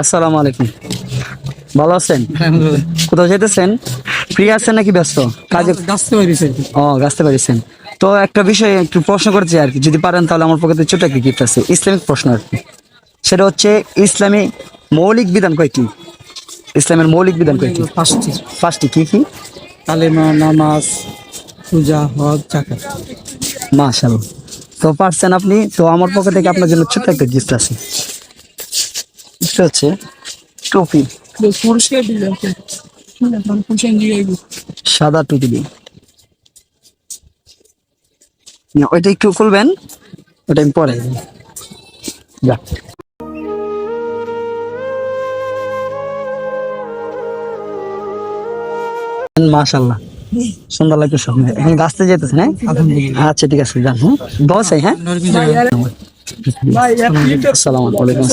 আসসালামু আলাইকুম। ভালো আছেন? কোথাও যেতেছেন? ফ্রি আছেন নাকি ব্যস্ত? কাজে গাছতে ও গাছতে পারিছেন তো একটা বিষয় একটু প্রশ্ন করছি আর কি। যদি পারেন তাহলে আমার পক্ষে ছোট একটা গিফট আছে। ইসলামিক প্রশ্ন আর কি। সেটা হচ্ছে ইসলামী মৌলিক বিধান কয়টি? ইসলামের মৌলিক বিধান কয়টি? পাঁচটি। পাঁচটি কি কি? কালেমা নামাজ পূজা হজ জাকাত মাশাআল্লাহ। তো পারছেন আপনি? তো আমার পক্ষ থেকে আপনার জন্য ছোট্ট একটা গিফট আছে। সেটা হচ্ছে টপি সাদা টুপি না, ওইটা একটু খুলবেন ওটা আমি পরে যা মাশাল্লাহ সুন্দর লাগছে সব এখন গাছতে যেতেছেন হ্যাঁ আচ্ছা ঠিক আছে যান হ্যাঁ দশ হ্যাঁ আসসালামু আলাইকুম